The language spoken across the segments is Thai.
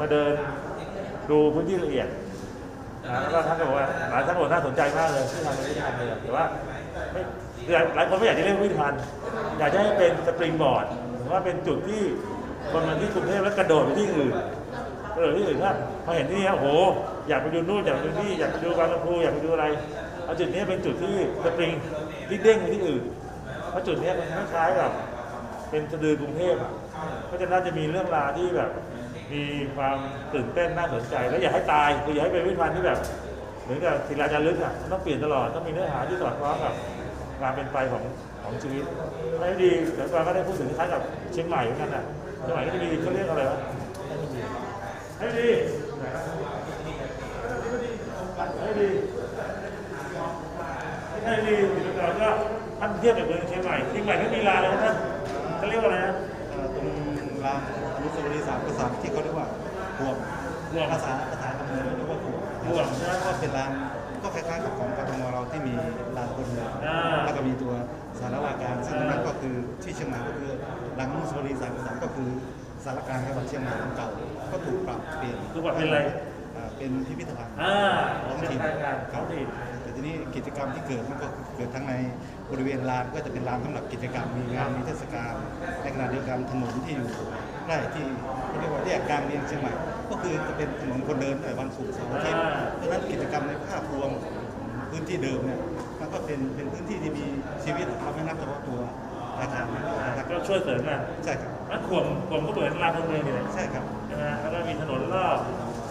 มาเดินดูพื้นที่ละเอียดแล้วก็ท่านก็บอกว่าหลายท่านบอกน่าสนใจมากเลยที่ทำในวิทยาเลยแต่ว่าไม่หลายคนไม่อยากจะเรียกวิทยาอยากจะให้เป็นสปริงบอร์ดหรือว่าเป็นจุดที่คนมาที่กรุงเทพแล้วกระโดดไปที่อื่นกระโดดที่อื่นถ้าพอเห็นที่นี่โอ้โหอยากไปดูนู่นอยากไปดูนี่อยากไปดูบางลำพูอยากไปดูอะไรเอาจุดนี้เป็นจุดที่สปริงที่เด้งไปที่อื่นเพราะจุดนี้มันคล้ายกับ เป็นสะดือกรุงเทพอะก็จะน่าจะมีเรื่องราวที่แบบ มีความตื่นเต้นน่าสนใจ แล้วอย่าให้ตายคืออย่าให้เป็นวิถีที่แบบเหมือนกับศิลาจารึกอะมันต้องเปลี่ยนตลอดต้องมีเนื้อหาที่สอดคล้องกับการเป็นไปของของชีวิตให้ดีเดี๋ยวก่อนก็ได้พูดถึงคล้ายกับเชียงใหม่เหมือนกันอะเชียงใหม่ก็จะมีเขาเรียกอะไรวะให้ดีให้ดีให้ดีเดี๋ยวก่อนก็ท่านเทียบกับเมืองเชียงใหม่เชียงใหม่ก็มีลานแล้วท่าน เขาเรียกว่าอะไรนะเอ่อตรงรางอนุสาวรีย์สามกษัตริย์ที่เขาเรียกว่าห่วงห่วง ภาษาภาษาคำเมืองเรียกว่าห่วงห่วงใช่ไหมก็เป็นรางก็คล้ายๆกับของกทมเราที่มีรางคนเมืองอ่า แล้วก็มีตัวสารวาการซึ่งตรงนั้นก็คือที่เชียงใหม่ก็คือรางอนุสาวรีย์สามกษัตริย์ก็คือสารกลารจังหวัดเชียงใหม่ของเก่าก็ถูกปรับเปลี่ยนคือว่าเป็นอะไร อ่าเป็นพิพิธภัณฑ์ อ่าท้องเป็นถิ่นทางการคท้รัอบงถิ่นแต่ทีนี้ กิจกรรมที่เกิดมันก็เกิดทั้งในบริเวณลานก็จะเป็นลานสำหรับกิจกรรมมีงานมีเทศกาลในขณะเดียวกันถนนที่อยู่ใกล้ที่เรียกว่าแยกกลางเมืองเชียงใหม่ก็คือจะเป็นถนนคนเดินแต่วันศุกร์เสาร์อาทิตย์เพราะฉะนั้นกิจกรรมในภาพรวมของพื้นที่เดิมเนี่ยมันก็เป็นเป็นพื้นที่ที่มีชีวิตเราไม่นับเฉพาะตัวอาคารนะครับก็ช่วยเสริมกันใช่ครับนักขวมขวมก็เหมือนลานคนเมืองนี่แหละใช่ครับใช่ไหมแล้วก็มีถนนรอบ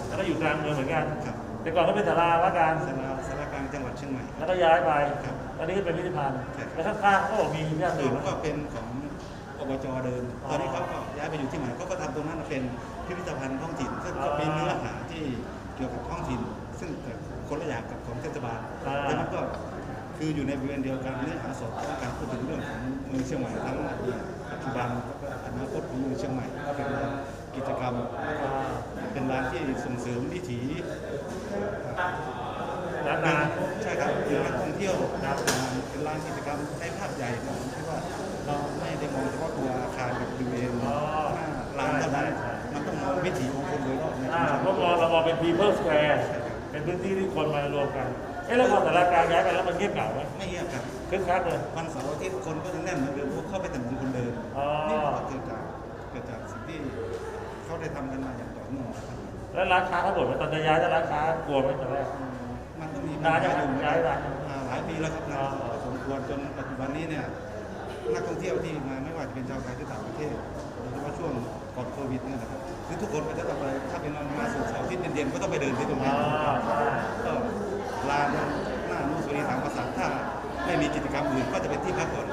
แล้วก็อยู่กลางเมืองเหมือนกันครับแต่ก่อนก็เป็นศาลาว่าการสารสารกลาง จังหวัดเชียงใหม่ แล้วก็ย้ายไปครับ ตอนนี้ก็เป็นพิพิธภัณฑ์ใช่แล้วข้างๆก็บอกมีพิพิธภัณฑ์อื่อื่นนก็เป็นของอบจเดิมอ๋อตอนนี้เขาก็ย้ายไปอยู่ที่ใหม่เขาก็ทำตรงนั้นเป็นพิพิธภัณฑ์ท้องถิ่น ซึ่งก็มีเนื้อหาที่เกี่ยวกับท้องถิ่น ซึ่งแต่คนละอย่างกับของเทศบาล แต่มันก็คืออยู่ในบริเวณเดียวกันเนื้อหาสอดคล้องกันพูดถึงเรื่องของเมืองเชียงใหม่ทั้งอดีตปัจจุบันแล้วก็อนาคตของเมืองเชียงใหม่ก็เป็นกิจกรรมแล้วก็ เป็นร้านที่ส่งเสริมวิถีร้านนาใช่ครับเป็นนักท่องเที่ยวนะครับเป็นร้านกิจกรรมใช้ภาพใหญ่ของที่ว่าเราไม่ได้มองเฉพาะตัวอาคารกับบริเวณหน้าร้านเท่านั้นมันต้องมองวิถีของคนโดยรอบในอ่าชุมชพวนกมองเรามองเป็น people square เป็นพื้นที่ที่คนมารวมกันเอ๊ะแล้วพอศาลากลางย้ายไปแล้วมันเงียบเหงาไหมไม่เงียบครับคึกคักเลยวันเสาร์อาทิตย์คนก็ยังแน่นเหมือนเดิมเพราะเข้าไปถนนคนเดินอ๋อนี่ก็เกิดจากเกิดจากสิ่งที่เขาได้ทำกันมาอย่างต่อเนื่องนะครับ แล้วร้านค้าทั้งหมดมันตอนจะย้ายจะร้านค้ากลัวไหมตอนแรก มันก็มีนานยังอยู่ย้ายนานอ่าหลายปีแล้วครับนะอ๋อพอสมควรจนปัจจุบันนี้เนี่ยนักท่องเที่ยวที่มาไม่ว่าจะเป็นชาวไทยหรือต่างประเทศโดยเฉพาะช่วงก่อนโควิดเนี่ยนะครับคือทุกคนก็จะต้องไปถ้าเป็นวันมาสุดเสาร์อาที่เย็นๆก็ต้องไปเดินที่ตรงอ๋นี้อใช่ก็ลานหน้าอนุสาวรีย์สามกษัตริย์ถ้าไม่มีกิจกรรมอื่นก็จะเป็นที่พักผ่อน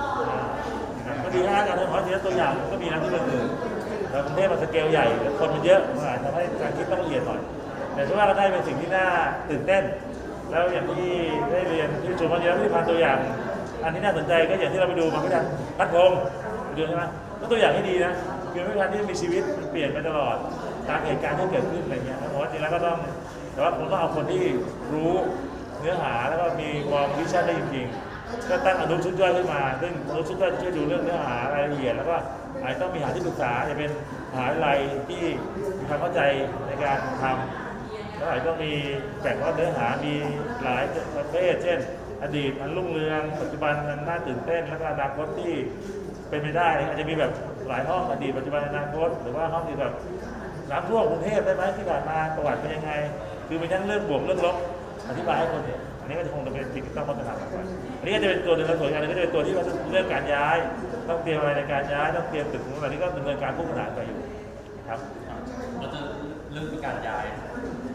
ก็ดีนะอาจารย์เพราะทีละตัวอย่างก็มีนะที่มันอื่น แต่กรุงเทพมันสเกลใหญ่แล้วคนมันเยอะมันอาจจะทำให้การคิดต้องละเอียดหน่อย แต่ถือว่าก็ได้เป็นสิ่งที่น่าตื่นเต้น แล้วอย่างที่ได้เรียนที่ชมวันนี้พิพิธภัณฑ์ตัวอย่าง อันที่น่าสนใจก็อย่างที่เราไปดูมาพิพิธภัณฑ์พัดพงศ์ไปดูใช่ไหมก็ตัวอย่างที่ดีนะคือพิพิธภัณฑ์ที่มีชีวิตมันเปลี่ยนไปตลอดตามเหตุการณ์ที่เกิดขึ้นอะไรเงี้ยผมว่าจริงแล้วก็ต้องแต่ว่าผมต้องเอาคนที่รู้เนื้อหาแล้วก็มีมองวิชั่นได้จริงๆ ก็ตั้งอนุชุดย่อยขึ้นมาซึ่งอนุชุดย่อยช่วยดูเรื่องเนื้อหารายละเอียดแล้วก็อาจต้องมีหาที่ปรึกษาจะเป็นหาวิทยายที่มีความเข้าใจในการทำแล้วอาจต้องมีแบ่งว่าเนื้อหามีหลายประเภทเช่น อดีตอันรุ่งเรืองปัจจุบันอันน่าตื่นเต้นแล้วก็อนาคตที่เป็นไปได้อาจจะมีแบบหลายห้องอดีตปัจจุบันอนาคต หรือว่าห้องที่แบบน้ำท่วมกรุงเทพได้ไหมที่ผ่านมาประวัติเป็นยังไง คือมีทั้งเรื่องบวกเรื่องลบอธิบายให้คนเห็น นี้ก็จะคงจะเป็นสิ่งที่ต้องพัฒนาต่อไปอันนี้ก็จะเป็นตัวหนึ่งแล้วส่วนอีกอันหนึงก็จะเป็นตัวที่ว่าเรื่องการย้าย ต้องเตรียมอะไรในการย้าย ต้องเตรียมตึกอะไรนี้ก็ดำเนินการคู่ขนานไปอยู่ครับเราจะเริ่มมีการย้าย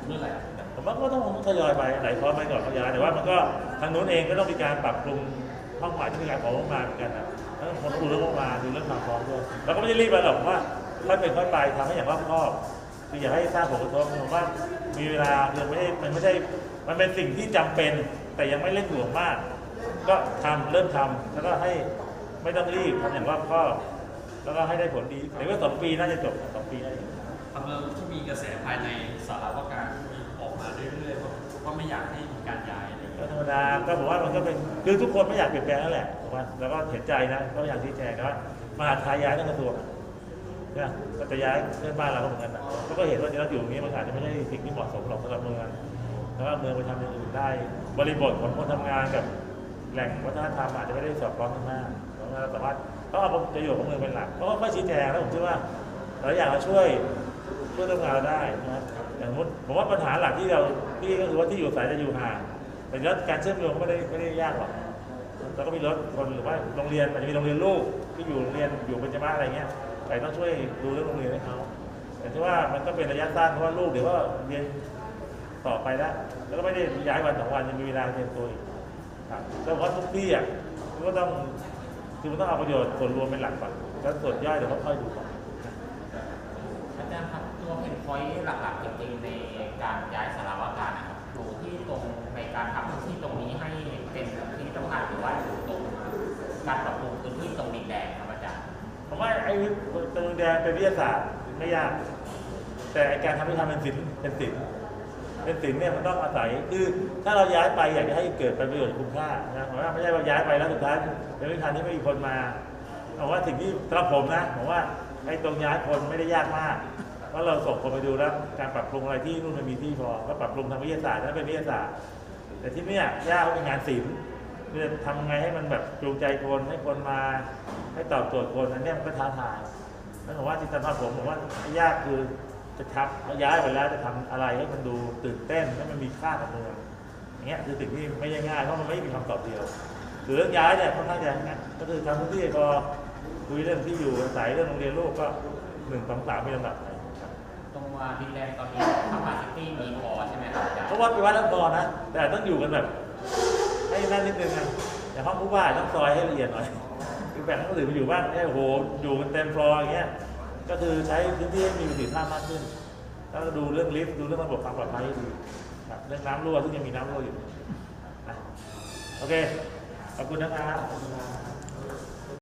เมื่อไหร่ผมว่าก็ต้องทยอยไปไหนพร้อมไปก่อนเขาย้ายแต่ว่ามันก็ทางนู้นเองก็ต้องมีการปรับปรุงห้องหมายที่มีการของงบประมาเหมือนกันนะแล้วคนดูเรื่องงบประมาดูเรื่องความพร้อมด้วยเราก็ไม่ได้รีบไปหรอกว่าค่อยเป็นค่อยไปทำให้อย่างรอบคอบคืออย่าให้สร้างผลกระทบผมว่ามีเวลาคือไม่ได้มันไม่ใช่ มันเป็นสิ่งที่จำเป็นแต่ยังไม่เร่งด่วนมาก ก็ทำเริ่มทำแล้วก็ให้ไม่ต้องรีบทำอย่างรอบคอบแล้วก็ให้ได้ผลดีแต่ว่าสองปีน่าจะจบสองปีน่าจะจบทำเรื่องที่มีกระแสภายในสารวาการที่ออกมาเรื่อยๆว่าว่าไม่อยากให้มีการย้ายอะไรอย่างก็เงี้ยธรรมดาก็ผมว่ามันก็เป็นคือทุกคนไม่อยากเปลี่ยนแปลงนั่นแหละถูกไหมแล้วก็เห็นใจนะก็อย่างที่แจ้งนะว่ามหาดไทยย้ายทั้งกระทรวงใช่ไหมก็จะย้ายเพื่อนบ้านเราก็เหมือนกันนะเขาก็เห็นว่าที่เราอยู่ตรงนี้มันอาจจะไม่ใช่สิ่งที่เหมาะสมหรอกสำหรับเมือง แล้วก็เมืองไปทำอย่างอื่นได้ บริบทของคนทำงานกับแหล่งวัฒนธรรมอาจจะไม่ได้สอดคล้องกันมากแล้วก็เราสามารถเขาเอาประโยชน์ของเมืองเป็นหลักเขาะก็ค่อยชี้แจงแล้วผมคิดว่าหลายอย่างเราช่วยช่วยทำงานเราได้นะครับอย่างสมมติผมว่าปัญหาหลักที่เราที่ก็คือว่าที่อยู่อายจะอยู่ห่างแต่แล้วการเชื่อมโยงก็ไม่ได้ไม่ได้ยากหรอกแล้วก็มีรถคนหรือว่าโรงเรียนอาจจะมีโรงเรียนลูกที่อยู่โรงเรียนอยู่เป็นจมาอะไรเงี้ยแต่ต้องช่วยดูเรื่องโรงเรียนให้เขาแต่ที่ว่ามันก็เป็นระยะสั้นเพราะว่าลูกเดี๋ยวก็เรียน ต่อไปแล้วแล้วก็ไม่ได้ย้ายวันสองวันยังมีเวลาเรียนตัวอีกครับแต่ว่าทุกที่อะมันก็ต้องคือมันต้องเอาประโยชน์ส่วนรวมเป็นหลักก่อนแล้วส่วนย่อยเดี๋ยวค่อยๆดูก่อนอาจารย์ครับตัวเพนพอยต์หลักๆจริงๆในการย้ายสารวาการนะครับอยู่ที่ตรงในการทำพื้นที่ตรงนี้ให้เป็นพื้นที่ต้องการหรือว่าอยู่ตรงการปรับปรุงพื้นที่ตรงดินแดงครับอาจารย์ผมว่าไอ้ตรงแดงเป็นวิทยาศาสตร์ไม่ยาก แต่ไอ้การทำให้ทำเป็นศิลป์เป็นศิลป์ เป็นศิลป์เนี่ยมันต้องอาศัยคือถ้าเราย้ายไปอยากจะให้เกิดประโยชน์คุ้มค่านะผมว่าไม่ใช่ว่าย้ายไปแล้วสุดท้ายเป็นวิธีที่ไม่มีคนมาผมว่าสิ่งที่สำหรับผมนะผมว่าไอ้ตรงย้ายคนไม่ได้ยากมากเพราะเราส่งคนไปดูแล้วการปรับปรุงอะไรที่นู่นมันมีที่พอก็ปรับปรุงทางวิทยาศาสตร์นั่นเป็นวิทยาศาสตร์ แต่ที่เนี่ยยากเป็นงานศิลป์คือทำไงให้มันแบบจูงใจคนให้คนมา ให้ตอบโจทย์คนอันนี้มันก็ท้าทายแล้วผมว่าที่สำหรับผมผมว่ายากคือ จะทับย้ายไปแล้วจะทำอะไรให้มันดูตื่นเต้นให้มันมีค่ากับเมืองอย่างเงี้ยคือสิ่งที่ไม่ได้ง่ายเพราะมันไม่มีคำตอบเดียวหรือเรื่องย้ายเนี่ยค่อนข้างจะง่ายก็คือทำพื้นที่พอคุยเรื่องที่อยู่อาศัยเรื่องโรงเรียนลูกก็หนึ่งสองสามมีลำดับไปครับตรงว่าดินแดงตอนนี้ capacity มีพอใช่ไหมครับอาจารย์เพราะว่าไปวัดแล้วพอนะ แต่ต้องอยู่กันแบบให้นั่นนิดนึงนะอย่างห้องผู้ว่าต้องซอยให้ละเอียดหน่อยคือแบ่งห้องอื่นไปอยู่บ้างไม่ใช่โอ้โหอยู่กันเต็มฟลอร์อย่างเงี้ย ก็คือใช้พื้นที่ให้มีประสิทธิภาพมากขึ้น แล้วก็ดูเรื่องลิฟต์ดูเรื่องระบบความปลอดภัยให้ดีครับเรื่องน้ำรั่วซึ่งยังมีน้ำรั่วอยู่นะโอเค ขอบคุณนะครับ